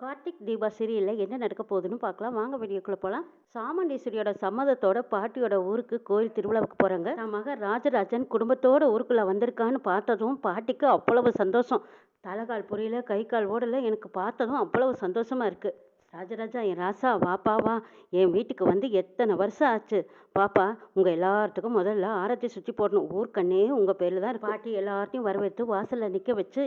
கார்த்திக் தீபா சீரியலில் என்ன நடக்க போகுதுன்னு பார்க்கலாம். வாங்க வீடியோக்குள்ளே போகலாம் சாமுண்டீஸ்வரியோட சம்மதத்தோட பாட்டியோட ஊருக்கு கோயில் திருவிழாவுக்கு போகிறாங்க நம்ம ராஜராஜன் குடும்பத்தோட ஊருக்குள்ளே வந்திருக்கான்னு பார்த்ததும் பாட்டிக்கு அவ்வளவு சந்தோஷம். தலைகால் புரியல கை கால் ஓடல எனக்கு பார்த்ததும் அவ்வளவு சந்தோஷமாக இருக்குது ராஜராஜா என் ராசா வாப்பா வா என் வீட்டுக்கு வந்து எத்தனை வருஷம் ஆச்சு? பாப்பா உங்கள் எல்லாத்துக்கும் முதல்ல ஆரத்தி சுற்றி போடணும். ஊர்க்கண்ணே உங்கள் பேரில் தான் பாட்டி எல்லார்ட்டையும் வரவேற்று வாசலில் நிற்க வச்சு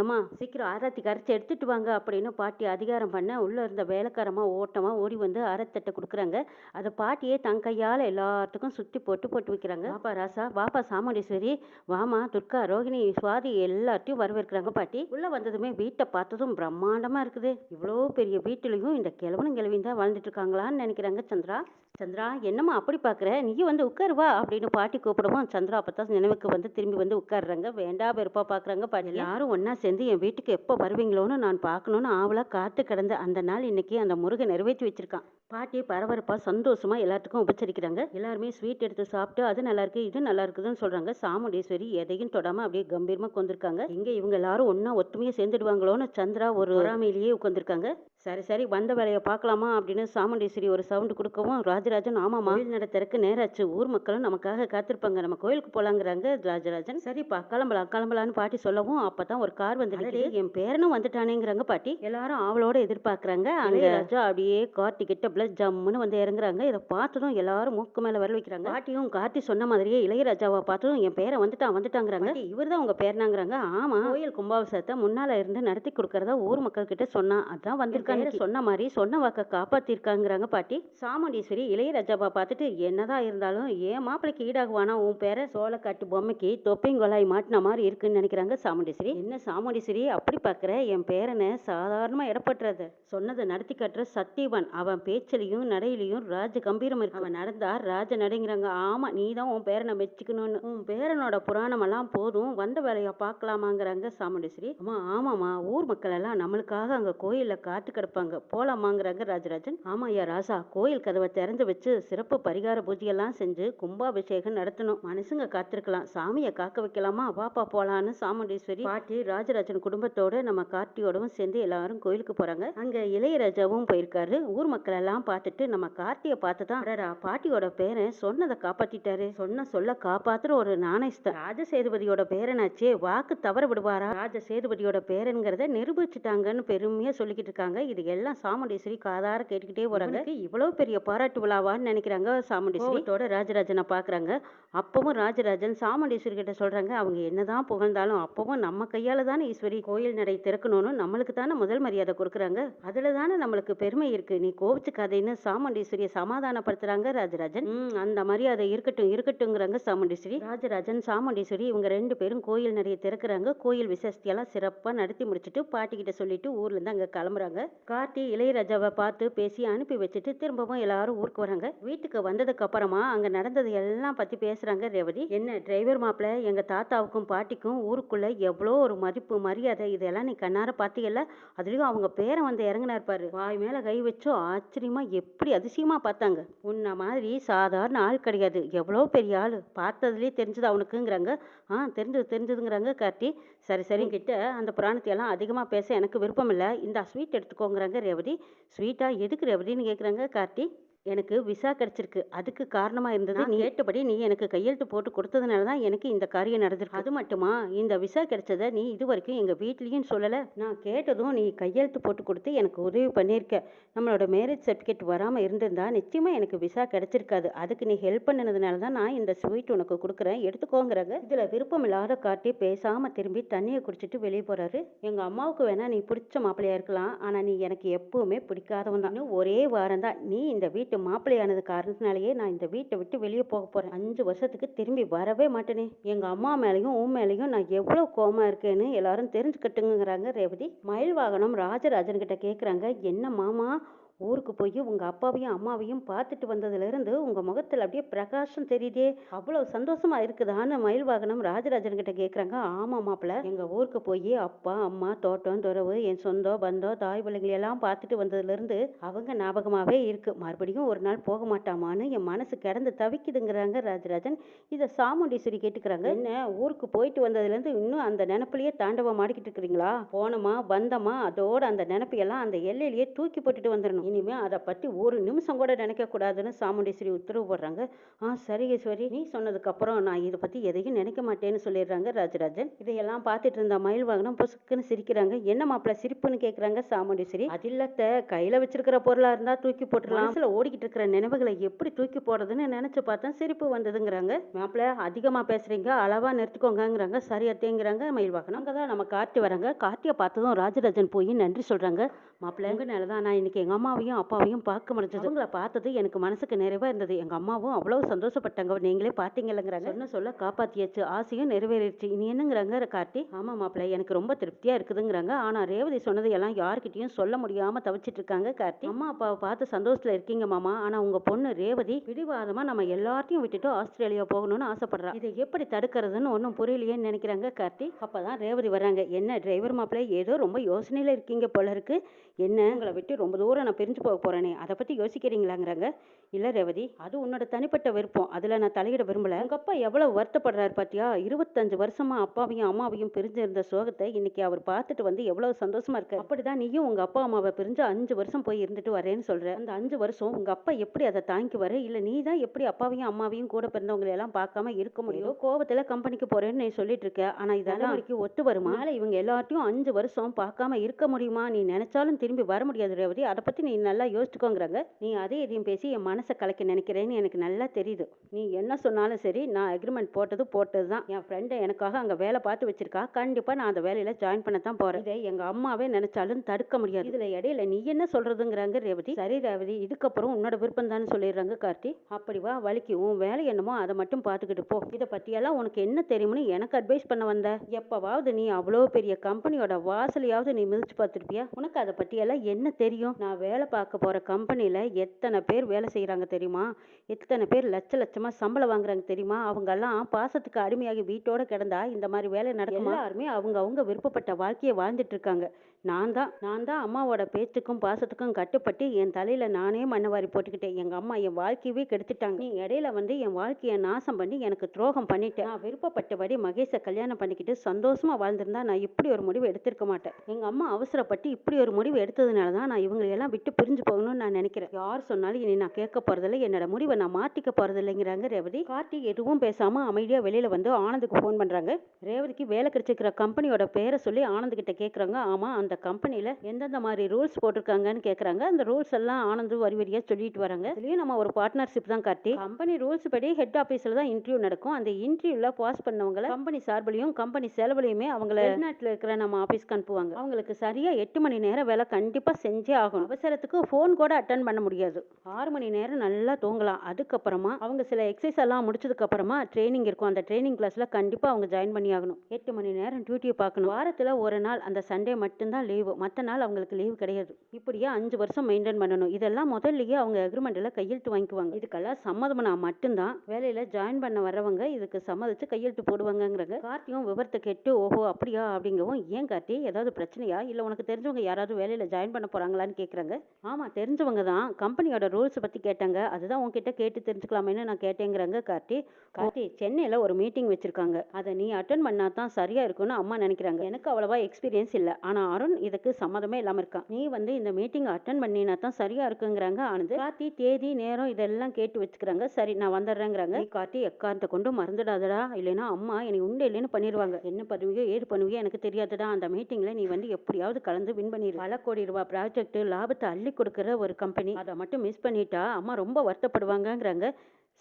ஏம்மா சீக்கிரம் ஆரத்தி கரைச்சி எடுத்துட்டு வாங்க அப்படின்னு பாட்டி அதிகாரம் பண்ண உள்ளே இருந்த வேலைக்காரமாக ஓட்டமாக ஓடி வந்து ஆரத்தட்டை கொடுக்குறாங்க. அதை பாட்டியே தன் கையால் எல்லாத்துக்கும் சுற்றி போட்டு போட்டு வைக்கிறாங்க. வாப்பா ராசா வாப்பா சாமுண்டீஸ்வரி வாமா துர்கா ரோஹிணி சுவாதி எல்லார்ட்டையும் வரவேற்கிறாங்க பாட்டி. உள்ளே வந்ததுமே வீட்டை பார்த்ததும் பிரம்மாண்டமாக இருக்குது. இவ்வளோ பெரிய வீட்டிலையும் இந்த கிழவனும் கிழவியும் தான் வாழ்ந்துட்டு இருக்காங்களான்னு நினைக்கிறாங்க சந்திரா. சந்திரா என்னம்மா அப்படி பார்க்குற? நீயும் வந்து உட்காருவா அப்படின்னு பாட்டி கூப்பிடவும் சந்திரா அப்போ தான் நினைவுக்கு வந்து திரும்பி வந்து உட்காடுறாங்க வேண்டா வெறுப்பா பார்க்குறாங்க பாட்டி எல்லாரும் ஒன்றா சேர்ந்து என் வீட்டுக்கு எப்போ வருவீங்களோன்னு நான் பார்க்கணுன்னு ஆவலாக காத்து கிடந்த அந்த நாள் இன்னைக்கு அந்த முருகன் நிறைவேற்றி வச்சிருக்கான். பாட்டி பரபரப்பாக சந்தோஷமா எல்லாத்துக்கும் உபச்சரிக்கிறாங்க. எல்லாருமே ஸ்வீட் எடுத்து சாப்பிட்டு அது நல்லா இருக்கு இது நல்லா இருக்குதுன்னு சொல்றாங்க. சாமுண்டீஸ்வரி எதையும் தொடாம அப்படியே கம்பீரமா உட்காந்துருக்காங்க எங்க இவங்க எல்லாரும் ஒண்ணா ஒத்துமையா சேர்ந்துடுவாங்களோன்னு சந்திரா ஒரு பொறாமையிலேயே உட்காந்துருக்காங்க சரி சரி வந்த வேலையை பார்க்கலாமா அப்படின்னு சாமுண்டீஸ்வரி ஒரு சவுண்டு கொடுக்கவும் ராஜராஜன் ஆமாமா கோயில் நடத்துறதுக்கு நேராச்சு. ஊர் மக்களும் நமக்காக காத்திருப்பாங்க. நம்ம கோயிலுக்கு போலாங்கிறாங்க ராஜராஜன். சரிப்பா கிளம்பலாம் கிளம்பலான்னு பாட்டி சொல்லவும் அப்பதான் ஒரு கார் வந்து என் பேரனும் வந்துட்டானேங்கிறாங்க பாட்டி. எல்லாரும் ஆவலோட எதிர்பார்க்கறாங்க. அங்க ராஜா அப்படியே கார்த்தி கிட்ட பிளஸ் ஜம்முன்னு வந்து இறங்குறாங்க. இதை பார்த்ததும் எல்லாரும் மூக்கு மேல வர வைக்கிறாங்க. பாட்டியும் கார்த்தி சொன்ன மாதிரியே இளையராஜாவை பார்த்ததும் என் பேரை வந்துட்டான் வந்துட்டாங்கிறாங்க. இவர் தான் உங்க பேரனாங்கிறாங்க. ஆமா. கோயில் கும்பாபிஷேகத்தை முன்னால இருந்து நடத்தி கொடுக்கறதா ஊர் மக்கள் கிட்ட சொன்னா. அதான் வந்திருக்காங்க சொன்ன மாதிரி சொன்ன வாக்க காப்பாத்திருக்காங்கிறாங்க பாட்டி. சாமுண்டீஸ்வரி இளையராஜாவை பார்த்துட்டு என்னதான் இருந்தாலும் ஏன் மாப்பிளைக்கு ஈடாகுவானா? உன் பேரை சோளக்காட்டு பொம்மைக்கு தொப்பைங்கொலாய் மாட்டின மாதிரி இருக்குன்னு நினைக்கிறாங்க சாமுண்டீஸ்வரி. என்ன சாமுண்டீஸ்வரி? அப்படி பார்க்குற? என் பேரனை சாதாரணமாக இடப்பட்டுறது சொன்னதை நடத்தி காட்டுற சத்தியவான் அவன் பேச்சிலையும் நடையிலையும் ராஜ கம்பீரம் இருக்கு. அவன் நடந்தா ராஜ நடைங்கிறாங்க. ஆமா நீ தான் உன் பேரனை மெச்சுக்கணும்னு. உன் பேரனோட புராணமெல்லாம் போதும். வந்த வேலையை பார்க்கலாமாங்கிறாங்க சாமுண்டீஸ்வரி. அம்மா ஆமாம்மா. ஊர் மக்கள் எல்லாம் நம்மளுக்காக அங்கே கோயிலில் காத்து கிடப்பாங்க. போலாமாங்கிறாங்க ராஜராஜன். ஆமா ஐயா ராசா. கோயில் கதவை திறந்து வச்சு சிறப்பு பரிகார பூஜையெல்லாம் செஞ்சு கும்பாபிஷேகம் நடத்தணும். மனுஷங்க காத்திருக்கலாம். சாமியை காக்க வைக்கலாமா? வாப்பா போலான்னு சாமுண்டீஸ்வரி. பாட்டி ராஜராஜன் குடும்பத்தோட நம்ம கார்த்தியோடவும் சேர்ந்து எல்லாரும் கோயிலுக்கு போறாங்க. அங்க இளையராஜாவும் போயிருக்காரு. ஊர் மக்கள் எல்லாம் பார்த்துட்டு நம்ம கார்த்தியை பார்த்து தான் அடடா பாட்டியோட பேரன் சொன்னதை காப்பாத்திட்டாரு. சொன்ன சொல்ல காப்பாத்துற ஒரு நாணயஸ்தர் ராஜ சேதுபதியோட பேரனாச்சே வாக்கு தவற விடுவாரா? ராஜ சேதுபதியோட பேரன்கிறத நிரூபிச்சுட்டாங்கன்னு பெருமையா சொல்லிக்கிட்டு இருக்காங்க. இது எல்லாம் சாமுண்டீஸ்வரி காதார கேட்டுக்கிட்டே போறாங்க இவ்வளவு பெரிய பாராட்டு விழாவான்னு நினைக்கிறாங்க சாமுண்டீஸ்வரியோட ராஜராஜனை பாக்குறாங்க அப்பவும் ராஜராஜன் சாமுண்டீஸ்வரி கிட்ட சொல்றாங்க அவங்க என்னதான் புகழ்ந்தாலும் அப்பவும் நம்ம கையால தானே ஈஸ்வரி கோயில் நடை திறக்கணும்னு நம்மளுக்கு தானே முதல் மரியாதை கொடுக்குறாங்க. அதுல தானே நம்மளுக்கு பெருமை இருக்கு. நீ கோவிச்சுக்காதேன்னு சாமுண்டீஸ்வரியை சமாதானப்படுத்துறாங்க ராஜராஜன். "ம், அந்த மரியாதை இருக்கட்டும் இருக்கட்டும்ங்கிறாங்க சாமுண்டீஸ்வரி. ராஜராஜன் சாமுண்டீஸ்வரி இவங்க ரெண்டு பேரும் கோயில் நிறைய திறக்கிறாங்க. கோயில் விசேஷத்தையெல்லாம் சிறப்பா நடத்தி முடிச்சிட்டு பாட்டி கிட்ட சொல்லிட்டு ஊர்ல இருந்து அங்க கிளம்புறாங்க. கார்த்தி இளையராஜாவை பார்த்து பேசி அனுப்பி வச்சுட்டு திரும்பவும் எல்லாரும் ஊருக்கு வராங்க. வீட்டுக்கு வந்ததுக்கு அப்புறமா அங்க நடந்தது எல்லாம் பத்தி பேசுறாங்க ரேவதி. என்ன டிரைவர் மாப்பிள்ள எங்க தாத்தாவுக்கும் பாட்டிக்கும் ஊருக்குள்ள எவ்வளோ ஒரு மதிப்பு மரியாதை இதெல்லாம் நீ கண்ணார பாத்தீங்கல்ல? அதுலயும் அவங்க பேரன் வந்து இறங்கினா இருப்பாரு வாய் மேல கை வச்சோ ஆச்சரியமா அம்மா எப்படி அதிசயமாக பார்த்தாங்க. உன்ன மாதிரி சாதாரண ஆள் கிடையாது. எவ்வளோ பெரிய ஆள். பார்த்ததுலயே தெரிஞ்சது அவனுக்குங்கிறாங்க ஆ தெரிஞ்சது தெரிஞ்சதுங்கிறாங்க கார்த்தி. சரி சரி கிட்ட அந்த புராணத்தையெல்லாம் அதிகமாக பேச எனக்கு விருப்பம் இல்லை இந்த ஸ்வீட் எடுத்துக்கோங்கிறாங்க ரேவதி. ஸ்வீட்டாக எதுக்கு ரேவதின்னு கேட்குறாங்க கார்த்தி? எனக்கு விசா கிடைச்சிருக்கு. அதுக்கு காரணமா இருந்தது நீ கேட்டபடி நீ எனக்கு கையெழுத்து போட்டு கொடுத்ததுனால தான் எனக்கு இந்த காரியம் நடந்திருக்கு. அது மட்டுமா? இந்த விசா கிடைச்சத நீ இது வரைக்கும் எங்க வீட்லயும் சொல்லல. நான் கேட்டதும் நீ கையெழுத்து போட்டு கொடுத்து எனக்கு உதவி பண்ணியிருக்க. நம்மளோட மேரேஜ் சர்டிஃபிகேட் வராம இருந்திருந்தா நிச்சயமா எனக்கு விசா கிடைச்சிருக்காது. அதுக்கு நீ ஹெல்ப் பண்ணதுனால தான் நான் இந்த ஸ்வீட் உனக்கு கொடுக்குறேன். எடுத்துக்கோங்கிறாங்க. இதுல விருப்பம் இல்லாத காட்டி பேசாம திரும்பி தண்ணியை குடிச்சிட்டு வெளியே போறாரு. எங்க அம்மாவுக்கு வேணா நீ பிடிச்ச மாப்பிள்ளையா இருக்கலாம். ஆனா நீ எனக்கு எப்பவுமே பிடிக்காதவன் தான். ஒரே வாரம் தான். நீ இந்த வீட்டு மாப்பிள்ளையானது காரணத்தினாலேயே நான் இந்த வீட்டை விட்டு வெளியே போக போறேன். அஞ்சு வருஷத்துக்கு திரும்பி வரவே மாட்டேனே. எங்க அம்மா மேலேயும் உன் மேலேயும் நான் எவ்வளவு கோமா இருக்கேன்னு எல்லாரும் தெரிஞ்சுக்கட்டுங்கிறாங்க ரேவதி. மயில் வாகனம் ராஜராஜன் கிட்ட கேக்குறாங்க. என்ன மாமா ஊருக்கு போய் உங்க அப்பாவையும் அம்மாவையும் பார்த்துட்டு வந்ததுலேருந்து உங்க முகத்தில் அப்படியே பிரகாசம் தெரியுதே. அவ்வளவு சந்தோஷமா இருக்குதான்னு மயில் வாகனம் ராஜராஜன் கிட்ட கேட்குறாங்க ஆமா மாப்பிள்ள எங்க ஊருக்கு போய் அப்பா அம்மா தோட்டம் துறவு என் சொந்தம் பந்தம் தாய் பிள்ளைங்களை எல்லாம் பார்த்துட்டு வந்ததுலேருந்து அவங்க ஞாபகமாகவே இருக்கு. மறுபடியும் ஒரு நாள் போக மாட்டாமான்னு என் மனசு கிடந்து தவிக்குதுங்கிறாங்க ராஜராஜன். இதை சாமுண்டீஸ்வரி கேட்டுக்கிறாங்க. என்ன ஊருக்கு போயிட்டு வந்ததுலேருந்து இன்னும் அந்த நினப்புலயே தாண்டவம் ஆடிக்கிட்டு இருக்கிறீங்களா? போனோமா வந்தோமா அதோட அந்த நினப்பையெல்லாம் அந்த எல்லையிலேயே தூக்கி போட்டுட்டு வந்துடணும் இனிமே அதை பற்றி ஒரு நிமிஷம் கூட நினைக்கக்கூடாதுன்னு சாமுண்டீஸ்வரி உத்தரவு போடுறாங்க. ஆ சரி ஈஸ்வரி நீ சொன்னதுக்கப்புறம் நான் இதை பற்றி எதையும் நினைக்க மாட்டேன்னு சொல்லிடுறாங்க ராஜராஜன். இதையெல்லாம் பார்த்துட்டு இருந்த மயில் வாகனம் பொசுக்குன்னு சிரிக்கிறாங்க. என்ன மாப்பிள்ள சிரிப்புன்னு கேட்குறாங்க சாமுண்டீஸ்வரி. அது இல்லத்த கையில் வச்சிருக்கிற பொருளாக இருந்தால் தூக்கி போட்டுடலாம் மனசுல ஓடிக்கிட்டு இருக்கிற நினைவுகளை எப்படி தூக்கி போடுறதுன்னு நினச்சி பார்த்தா சிரிப்பு வந்ததுங்கிறாங்க. மாப்பிள்ள அதிகமாக பேசுறீங்க அளவாக நிறுத்திக்கோங்கங்கிறாங்க. சரி அத்தேங்கிறாங்க மயில் வாகனம். அங்கே தான் நம்ம கார்த்தி வராங்க. கார்த்தியை பார்த்ததும் ராஜராஜன் போய் நன்றி சொல்கிறாங்க மாப்பிள்ள எங்கனால தான் நான் இன்னைக்கு எங்க அம்மாவையும் அப்பாவையும் பார்க்க முடிஞ்சது அவங்கள பார்த்தது எனக்கு மனசுக்கு நிறைவா இருந்தது. எங்க அம்மாவும் அவ்வளவு சந்தோஷப்பட்டாங்க. நீங்களே பார்த்தீங்கல்லங்கிறாங்க. சொன்ன சொல்ல காப்பாத்தியாச்சு. ஆசையும் நிறைவேறிடுச்சு. இனி என்னங்கிறாங்க கார்த்தி? ஆமா மாப்பிள்ள. எனக்கு ரொம்ப திருப்தியா இருக்குதுங்கிறாங்க. ஆனா ரேவதி சொன்னது எல்லாம் யார்கிட்டயும் சொல்ல முடியாம தவிச்சிட்டு இருக்காங்க கார்த்தி. அம்மா அப்பாவை பார்த்து சந்தோஷத்துல இருக்கீங்க மாமா. ஆனா உங்க பொண்ணு ரேவதி பிடிவாதமா நம்ம எல்லாத்தையும் விட்டுட்டு ஆஸ்திரேலியா போகணும்னு ஆசைப்படுறா. இதை எப்படி தடுக்கிறதுன்னு ஒன்றும் புரியலையேன்னு நினைக்கிறாங்க கார்த்தி. அப்பதான் ரேவதி வராங்க என்ன டிரைவர் மாப்பிள்ளை ஏதோ ரொம்ப யோசனையில இருக்கீங்க போல இருக்கு. என்ன உங்களை விட்டு ரொம்ப தூரம் நான் பிரிஞ்சு போக போறேனே? அதை பத்தி யோசிக்கிறீங்களாங்கிறாங்க. இல்ல ரேவதி அது உன்னோட தனிப்பட்ட விருப்பம். அதுல நான் தலையிட விரும்பல. உங்க அப்பா எவ்வளவு வருத்தப்படுறாரு பாத்தியா? இருபத்தஞ்சு வருஷமா அப்பாவையும் அம்மாவையும் பிரிஞ்சிருந்த சோகத்தை இன்னைக்கு அவர் பார்த்துட்டு வந்து எவ்வளவு சந்தோஷமா இருக்கு அப்படிதான் நீயும் உங்க அப்பா அம்மாவை பிரிஞ்சு அஞ்சு வருஷம் போய் இருந்துட்டு வரேன்னு சொல்ற. அந்த அஞ்சு வருஷம் உங்க அப்பா எப்படி அதை தாங்கிக்குவாரு இல்ல நீ தான் எப்படி அப்பாவையும் அம்மாவையும் கூட பிறந்தவங்களை எல்லாம் பார்க்காம இருக்க முடியும்? ஏதோ கோவத்துல கம்பெனிக்கு போறேன்னு நீ சொல்லிட்டு இருக்க. ஆனா இதெல்லாம் வரைக்கும் ஒத்து வருமா? இவங்க எல்லாத்தையும் அஞ்சு வருஷம் பார்க்காம இருக்க முடியுமா? நீ நினைச்சாலும் திரும்பி வர முடியாது ரேவதி. அதை பற்றி நீ நல்லா யோசிச்சுக்கோங்கிறாங்க. நீ அதே இதையும் பேசி என் மனசை கலைக்க நினைக்கிறேன்னு எனக்கு நல்லா தெரியுது. நீ என்ன சொன்னாலும் சரி நான் அக்ரிமெண்ட் போட்டது போட்டது தான் என் ஃப்ரெண்டை எனக்காக அங்கே வேலை பார்த்து வச்சிருக்கா. கண்டிப்பாக நான் அந்த வேலையில் ஜாயின் பண்ண தான் போகிறேன் இதை எங்கள் அம்மாவே நினைச்சாலும் தடுக்க முடியாது. இதில் இடையில நீ என்ன சொல்கிறதுங்கிறாங்க ரேவதி? சரி ரேவதி இதுக்கப்புறம் உன்னோட விருப்பம் தான் சொல்லிடுறாங்க கார்த்தி. அப்படி வா வலிக்கு. உன் வேலை என்னமோ அதை மட்டும் பார்த்துக்கிட்டு போ. இதை பற்றியெல்லாம் உனக்கு என்ன தெரியும்னு எனக்கு அட்வைஸ் பண்ண வந்த? எப்போவாவது நீ அவ்வளோ பெரிய கம்பெனியோட வாசலையாவது நீ மிதிச்சு பார்த்துருப்பியா? உனக்கு அதை பற்றி பற்றியெல்லாம் என்ன தெரியும்? நான் வேலை பார்க்க போகிற கம்பெனியில் எத்தனை பேர் வேலை செய்கிறாங்க தெரியுமா? எத்தனை பேர் லட்ச லட்சமாக சம்பளம் வாங்குறாங்க தெரியுமா? அவங்கெல்லாம் பாசத்துக்கு அடிமையாகி வீட்டோட கிடந்தா இந்த மாதிரி வேலை நடக்கும்? எல்லாருமே அவங்க அவங்க விருப்பப்பட்ட வாழ்க்கையை வாழ்ந்துட்டு இருக்காங்க. நான் தான் நான் தான் அம்மாவோட பேச்சுக்கும் பாசத்துக்கும் கட்டுப்பட்டு என் தலையில நானே மண்ணை வாரி போட்டுக்கிட்டேன். எங்க அம்மா என் வாழ்க்கையவே கெடுத்துட்டாங்க. நீ இடையில வந்து என் வாழ்க்கையை நாசம் பண்ணி எனக்கு துரோகம் பண்ணிட்டேன். நான் விருப்பப்பட்டபடி மகேஷை கல்யாணம் பண்ணிக்கிட்டு சந்தோஷமா வாழ்ந்திருந்தா நான் இப்படி ஒரு முடிவு எடுத்திருக்க மாட்டேன். எங்க அம்மா அவசரப்பட்டு இப்படி ஒரு முடிவு எடுத்ததுனால தான் நான் இவங்களையெல்லாம் விட்டு பிரிஞ்சு போகணும்னு நான் நினைக்கிறேன். யார் சொன்னாலும் இனி நான் கேட்க போகிறதில்ல என்னோட முடிவை நான் மாட்டிக்க போறதில்லைங்கிறாங்க ரேவதி. கார்த்தி எதுவும் பேசாம அமைதியா வெளியில வந்து ஆனந்துக்கு ஃபோன் பண்றாங்க. ரேவதிக்கு வேலை கிடைச்சிருக்கிற கம்பெனியோட பேரை சொல்லி ஆனந்த் கிட்ட கேக்குறாங்க. ஆமா அந்த கம்பெனியில் எந்தெந்த மாதிரி ரூல்ஸ் போட்டிருக்காங்கன்னு கேட்குறாங்க அந்த ரூல்ஸ் எல்லாம் ஆனந்த் வரி வரியாக சொல்லிட்டு வராங்க. இதுலேயும் நம்ம ஒரு பார்ட்னர்ஷிப் தான் கட்டி கம்பெனி ரூல்ஸ் படி ஹெட் ஆஃபீஸில் தான் இன்டர்வியூ நடக்கும். அந்த இன்டர்வியூவில் பாஸ் பண்ணவங்கள கம்பெனி சார்பிலையும் கம்பெனி செலவுலையுமே அவங்கள வெளிநாட்டில் இருக்கிற நம்ம ஆஃபீஸ்க்கு அனுப்புவாங்க. அவங்களுக்கு சரியாக எட்டு மணி நேரம் வேலை கண்டிப்பாக செஞ்சே ஆகணும். அவசரத்துக்கு ஃபோன் கூட அட்டன் பண்ண முடியாது. ஆறு மணி நேரம் நல்லா தூங்கலாம். அதுக்கப்புறமா அவங்க சில எக்ஸசைஸ் எல்லாம் முடிச்சதுக்கப்புறமா ட்ரைனிங் இருக்கும். அந்த ட்ரைனிங் கிளாஸில் கண்டிப்பாக அவங்க ஜாயின் பண்ணி ஆகணும். எட்டு மணி நேரம் டியூட்டியை பார்க்கணும். வாரத்தில் ஒரு நாள் அந்த சண்டே மட்டும்தான் லீவு மற்ற நாள் அவங்களுக்கு லீவு கிடையாது. இப்படியே அஞ்சு வருஷம் மெயின்டைன் பண்ணணும். இதெல்லாம் முதல்லயே அவங்க அக்ரிமெண்ட்ல கையெழுத்து வாங்கிக்குவாங்க. இதுக்கெல்லாம் சம்மதம்னா மட்டும்தான். வேலையில ஜாயின் பண்ண வரவங்க இதுக்கு சம்மதிச்சு கையெழுத்து போடுவாங்கங்கிறாங்க கார்த்தியும் விவரத்தை கேட்டு ஓஹோ அப்படியா? அப்படிங்கவும் ஏன் கார்த்தி ஏதாவது பிரச்சனையா? இல்ல உனக்கு தெரிஞ்சவங்க யாராவது வேலையில ஜாயின் பண்ண போறாங்களான்னு கேக்குறாங்க? ஆமா தெரிஞ்சவங்க தான். கம்பெனியோட ரூல்ஸ் பத்தி கேட்டாங்க. அதுதான் உன்கிட்ட கேட்டு தெரிஞ்சுக்கலாமேன்னு நான் கேட்டேங்கிறாங்க கார்த்தி. கார்த்தி சென்னையில ஒரு மீட்டிங் வச்சிருக்காங்க. அதை நீ அட்டன் பண்ணாதான் சரியா இருக்கும்னு அம்மா நினைக்கிறாங்க. எனக்கு அவ்வளவா எக்ஸ்பீரியன்ஸ் இல்ல. ஆனா அருண் இதுக்கு சம்மதமே இல்லாம இருக்கான் நீ வந்து இந்த மீட்டிங் அட்டன் பண்ணினா தான் சரியா இருக்குங்கிறாங்க ஆனந்த் கார்த்தி தேதி நேரம் இதெல்லாம் கேட்டு வச்சுக்கிறாங்க. சரி நான் வந்துடுறேங்கிறாங்க. நீ கார்த்தி எக்காரத்தை கொண்டு மறந்துடாதடா. இல்லைன்னா அம்மா என்னை உண்டு இல்லைன்னு பண்ணிடுவாங்க என்ன பண்ணுவியோ ஏது பண்ணுவியோ எனக்கு தெரியாதுடா. அந்த மீட்டிங்ல நீ வந்து எப்படியாவது கலந்து வின் பண்ணிடு பல கோடி ரூபாய் ப்ராஜெக்ட் லாபத்தை அள்ளி கொடுக்குற ஒரு கம்பெனி அதை மட்டும் மிஸ் பண்ணிட்டா அம்மா ரொம்ப வருத்தப்படுவாங்கங்கிறாங்க.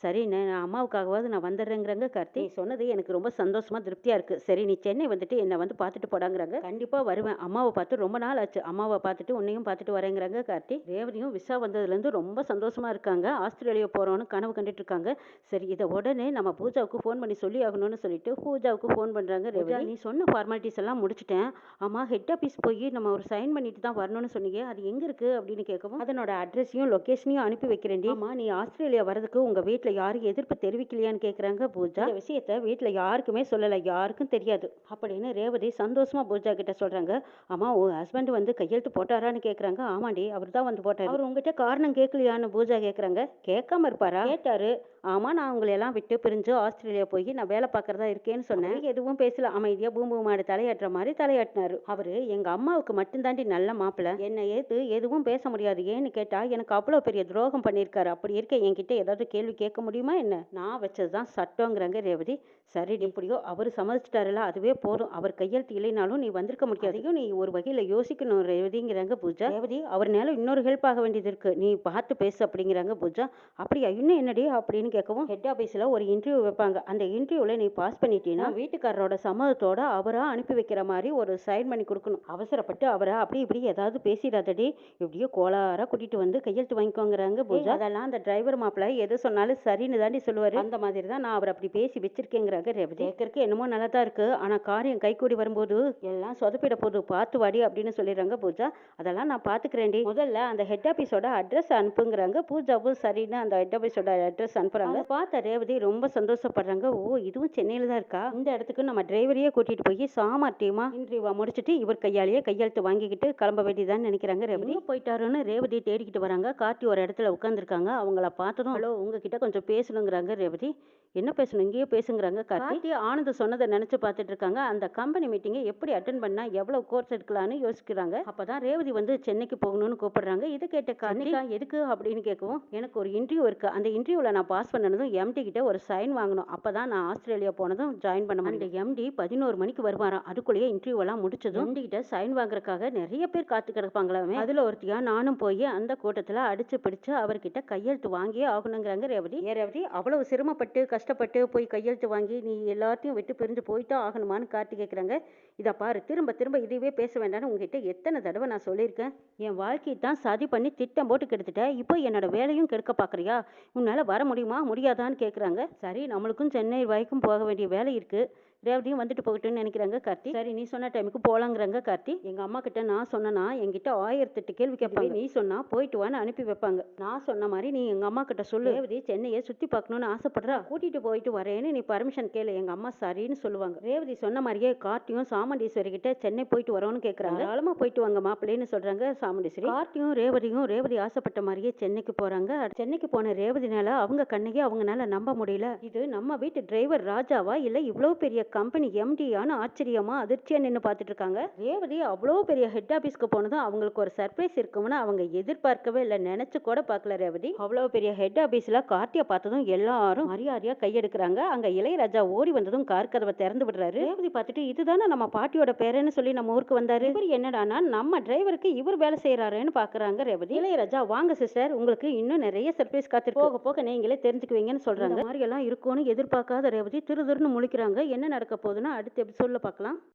சரி நான் அம்மாவுக்காகவாவது நான் வந்துடுறேங்கிறாங்க கார்த்தி. நீ சொன்னது எனக்கு ரொம்ப சந்தோஷமா திருப்தியா இருக்கு. சரி நீ சென்னை வந்துட்டு என்னை வந்து பார்த்துட்டு போடாங்கிறாங்க. கண்டிப்பா வருவேன். அம்மாவை பார்த்து ரொம்ப நாள் ஆச்சு. அம்மாவை பார்த்துட்டு உன்னையும் பார்த்துட்டு வரேங்கிறாங்க கார்த்தி. ரேவதியும் விசா வந்ததுலேருந்து ரொம்ப சந்தோஷமா இருக்காங்க. ஆஸ்திரேலியா போறோம்னு கனவு கண்டுட்டு இருக்காங்க சரி இதை உடனே நம்ம பூஜாவுக்கு ஃபோன் பண்ணி சொல்லி ஆகணும்னு சொல்லிட்டு பூஜாவுக்கு ஃபோன் பண்றாங்க ரேவதி. நீ சொன்ன ஃபார்மாலிட்டிஸ் எல்லாம் முடிச்சிட்டேன். ஆமா ஹெட் ஆஃபீஸ் போய் நம்ம ஒரு சைன் பண்ணிட்டு தான் வரணும்னு சொன்னீங்க. அது எங்க இருக்கு அப்படின்னு கேட்கவும் அதனோட அட்ரஸையும் லொகேஷனையும் அனுப்பி வைக்கிறேன்டி. ஆமா நீ ஆஸ்திரேலியா வரதுக்கு உங்க வீட்ல யாரும் எதிர்ப்பு தெரிவிக்கலையான்னு கேக்குறாங்க பூஜா. இந்த விஷயத்த வீட்டில் யாருக்குமே சொல்லல யாருக்கும் தெரியாது. அப்படின்னு ரேவதி சந்தோஷமா பூஜா கிட்ட சொல்றாங்க. ஆமா உன் ஹஸ்பண்ட் வந்து கையெழுத்து போட்டாரான்னு கேக்குறாங்க. ஆமாண்டி அவர் தான் வந்து போட்டார். அவர் உங்ககிட்ட காரணம் கேட்கலையான்னு பூஜா கேக்குறாங்க. கேட்காம இருப்பாரா? கேட்டாரு. ஆமா நான் உங்களை எல்லாம் விட்டு பிரிஞ்சு ஆஸ்திரேலியா போய் நான் வேலை பார்க்கறதா இருக்கேன்னு சொன்னேன். எதுவும் பேசல. அமைதியா பூம்பு மாடு தலையாட்டுற மாதிரி தலையாட்டினாரு. அவரு எங்க அம்மாவுக்கு மட்டும்தாண்டி நல்ல மாப்பிள்ளை என்னை ஏத்து எதுவும் பேச முடியாது. ஏன்னு கேட்டா எனக்கு அவ்வளவு பெரிய துரோகம் பண்ணியிருக்காரு. அப்படி இருக்க என்கிட்ட ஏதாவது கேள்வி கேட்க முடியுமா என்ன? நான் வச்சதுதான் சட்டங்கிறாங்க ரேவதி. சரி எப்படியோ அவர் சம்மதிச்சிட்டாருல அதுவே போதும். அவர் கையெழுத்து இல்லைனாலும் நீ வந்திருக்க முடியாது. அதையும் நீ ஒரு வகையில யோசிக்கணும் ரேவதிங்கிறாங்க பூஜா. ரேவதி அவர் நேரம் இன்னொரு ஹெல்ப் ஆக வேண்டியது இருக்கு. நீ பார்த்து பேசு அப்படிங்கிறாங்க பூஜா. அப்படியா? இன்னும் என்னடி அப்படின்னு கேட்கவும் ஹெட் ஆஃபீஸில் ஒரு இன்டர்வியூ வைப்பாங்க. அந்த இன்டர்வியூவில் நீ பாஸ் பண்ணிட்டீங்கன்னா வீட்டுக்காரரோட சம்மதத்தோட அவரா அனுப்பி வைக்கிற மாதிரி ஒரு சைன் பண்ணி கொடுக்கணும். அவசரப்பட்டு அவரை அப்படி இப்படி ஏதாவது பேசிடாதடி. எப்படியோ கோளாரா கூட்டிட்டு வந்து கையெழுத்து வாங்கிக்கோங்கிறாங்க பூஜா. அதெல்லாம் அந்த டிரைவர் மாப்பிள்ள எது சொன்னாலும் சரின்னு தாண்டி சொல்லுவாரு. அந்த மாதிரி தான் நான் அவர் அப்படி பேசி வச்சிருக்கேங்கிறாங்க ரேவதி. கேட்கறதுக்கு என்னமோ நல்லா தான் இருக்கு. ஆனா காரியம் கைகூடி வரும்போது எல்லாம் சொதப்பிட போகுது. பார்த்து வாடி அப்படின்னு சொல்லிடுறாங்க பூஜா. அதெல்லாம் நான் பாத்துக்கிறேன்டி. முதல்ல அந்த ஹெட் ஆஃபீஸோட அட்ரஸ் அனுப்புங்கிறாங்க. பூஜாவும் சரின்னு அந்த ஹெட் ஆஃபீஸோட அட்ரஸ் அனுப்புறாங்க. பார்த்த ரேவதி ரொம்ப சந்தோஷப்படுறாங்க. ஓ இதுவும் சென்னையில தான் இருக்கா? இந்த இடத்துக்கு நம்ம டிரைவரையே கூட்டிட்டு போய் சாமர்த்தியமா இன்டர்வியூ முடிச்சிட்டு இவர் கையாலேயே கையெழுத்து வாங்கிக்கிட்டு கிளம்ப வேண்டியதான்னு நினைக்கிறாங்க ரேவதி. போயிட்டாருன்னு ரேவதி தேடிக்கிட்டு வராங்க. கார்த்தி ஒரு இடத்துல உட்காந்துருக்காங்க அவங்கள பார்த்ததும் ஹலோ உங்ககிட்ட கொஞ்சம் பேசணுங்கிறாங்க ரேவதி. என்ன பேசணும்? இங்கேயே பேசுங்கிறாங்க கார்த்தி. ஆனந்த் சொன்னதை நினைச்சு பார்த்துட்டு இருக்காங்க. அந்த கம்பெனி மீட்டிங்கை எப்படி அட்டன் பண்ணா எவ்வளவு கோர்ஸ் எடுக்கலாம்னு யோசிக்கிறாங்க. அப்பதான் ரேவதி வந்து சென்னைக்கு போகணும்னு கூப்பிடுறாங்க. இது கேட்ட கார்த்திகா எதுக்கு அப்படின்னு கேட்கவும் எனக்கு ஒரு இன்டர்வியூ இருக்கு. அந்த இன்டர்வியூல நான் பாஸ் பண்ணனதும் எம்டி கிட்ட ஒரு சைன் வாங்கணும். அப்பதான் நான் ஆஸ்திரேலியா போனதும் ஜாயின் பண்ண முடியும். அந்த எம்டி பதினோரு மணிக்கு வருவாராம். அதுக்குள்ளேயே இன்டர்வியூ எல்லாம் முடிச்சதும் எம்டி கிட்ட சைன் வாங்குறதுக்காக நிறைய பேர் காத்து கிடப்பாங்களாமே அதுல ஒருத்தியா? நானும் போய் அந்த கூட்டத்துல அடிச்சு பிடிச்சு அவர்கிட்ட கையெழுத்து வாங்கியே ஆகணுங்கிறாங்க ரேவதி. ஏ அவ்வளவு சிரமப்பட்டு கஷ்டப்பட்டு போய் கையெழுத்து வாங்கி நீ எல்லாத்தையும் விட்டு பிரிஞ்சு போயிட்டா ஆகணுமான்னு கார்த்தி கேட்குறாங்க இதை பாரு திரும்ப திரும்ப இதுவே பேச வேண்டாம்னு உங்ககிட்ட எத்தனை தடவை நான் சொல்லியிருக்கேன். என் வாழ்க்கையை தான் சதி பண்ணி திட்டம் போட்டு கெடுத்துட்டேன் இப்போ என்னோட வேலையும் கெடுக்க பார்க்குறியா உன்னால் வர முடியுமா? முடியாதான்னு கேட்குறாங்க சரி நம்மளுக்கும் சென்னை வரைக்கும் போக வேண்டிய வேலை இருக்குது ரேவதியும் வந்துட்டு போகட்டும்னு நினைக்கிறாங்க கார்த்தி. சரி நீ சொன்ன டைமுக்கு போகலாங்கிறாங்க கார்த்தி. எங்க அம்மா கிட்ட நான் சொன்னனா என்கிட்ட ஆயிரத்தெட்டு கேள்வி கேட்பாங்க. நீ சொன்னா போயிட்டு வான்னு அனுப்பி வைப்பாங்க. நான் சொன்ன மாதிரி நீ எங்க அம்மா கிட்ட சொல்லு. ரேவதி சென்னையை சுத்தி பார்க்கணும்னு ஆசைப்படுறா. கூட்டிட்டு போயிட்டு வரேன்னு நீ பர்மிஷன் கேளு. எங்க அம்மா சரின்னு சொல்லுவாங்க. ரேவதி சொன்ன மாதிரியே கார்த்தியும் சாமண்டீஸ்வரி கிட்ட சென்னை போயிட்டு வரோன்னு கேட்குறாங்க ஆழமாக போயிட்டு வாங்க மாப்பிள்ளைன்னு சொல்றாங்க சாமண்டீஸ்வரி. கார்த்தியும் ரேவதியும் ரேவதி ஆசைப்பட்ட மாதிரியே சென்னைக்கு போறாங்க. சென்னைக்கு போன ரேவதினால அவங்க கண்ணையே அவங்கனால நம்ப முடியல. இது நம்ம வீட்டு டிரைவர் ராஜாவா? இல்ல இவ்வளவு பெரிய கம்பெனி எம்டியான்னு ஆச்சரியமா அதிர்ச்சியா நின்று பார்த்துட்டு இருக்காங்க ரேவதி அவ்வளோ பெரிய ஹெட் ஆபீஸ்க்கு போனதும் அவங்களுக்கு ஒரு சர்ப்ரைஸ் இருக்கும்னு அவங்க எதிர்பார்க்கவே இல்லை. நினைச்சு கூட பார்க்கல ரேவதி. அவ்வளோ பெரிய ஹெட் ஆபீஸ்ல கார்த்தியை பார்த்ததும் எல்லாரும் மரியாதையா கையெடுக்கிறாங்க. அங்க இளையராஜா ஓடி வந்ததும் கார் கதவை திறந்து விடுறாரு. ரேவதி பார்த்துட்டு இதுதானே நம்ம பாட்டியோட பேருன்னு சொல்லி நம்ம ஊருக்கு வந்தாரு. இவர் என்னடானா நம்ம டிரைவருக்கு இவர் வேலை செய்யறாருன்னு பாக்குறாங்க ரேவதி. இளையராஜா வாங்க சிஸ்டர் உங்களுக்கு இன்னும் நிறைய சர்ப்ரைஸ் காத்து போக போக நீங்களே தெரிஞ்சுக்குவீங்கன்னு சொல்றாங்க. மாதிரி எல்லாம் இருக்கும்னு எதிர்பார்க்காத ரேவதி திரு திருன்னு முழிக்கிறாங்க. என்ன நடக்க போகுதுன்னு அடுத்த எபிசோடில் பார்க்கலாம்.